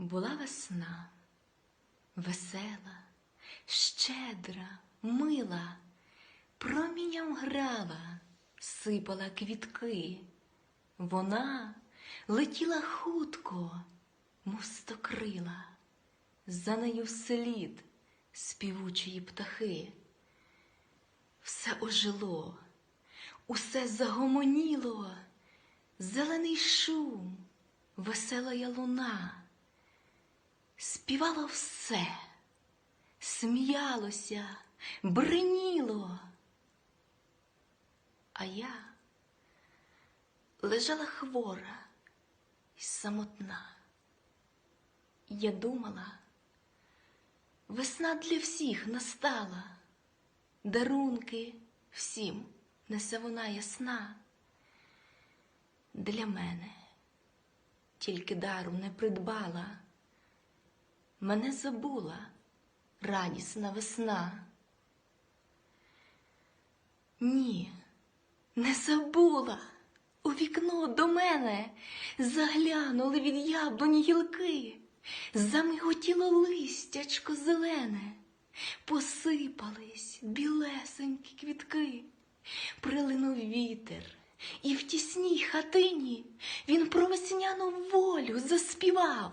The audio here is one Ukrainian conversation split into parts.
Була весна, весела, щедра, мила, промінням грала, сипала квітки. Вона летіла хутко, мов стокрила, за нею вслід співучої птахи. Все ожило, усе загомоніло, зелений шум, весела луна. Співало все, сміялося, бриніло. А я лежала хвора і самотна. Я думала, весна для всіх настала, дарунки всім несе вона ясна. Для мене тільки дару не придбала. Мене забула. Радісна весна. Ні, не забула. У вікно до мене заглянули від яблуні гілки, замиготіло листячко зелене, посипались білесенькі квітки, прилинув вітер, і в тісній хатині він про весняну волю заспівав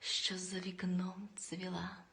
що за вікном цвіла.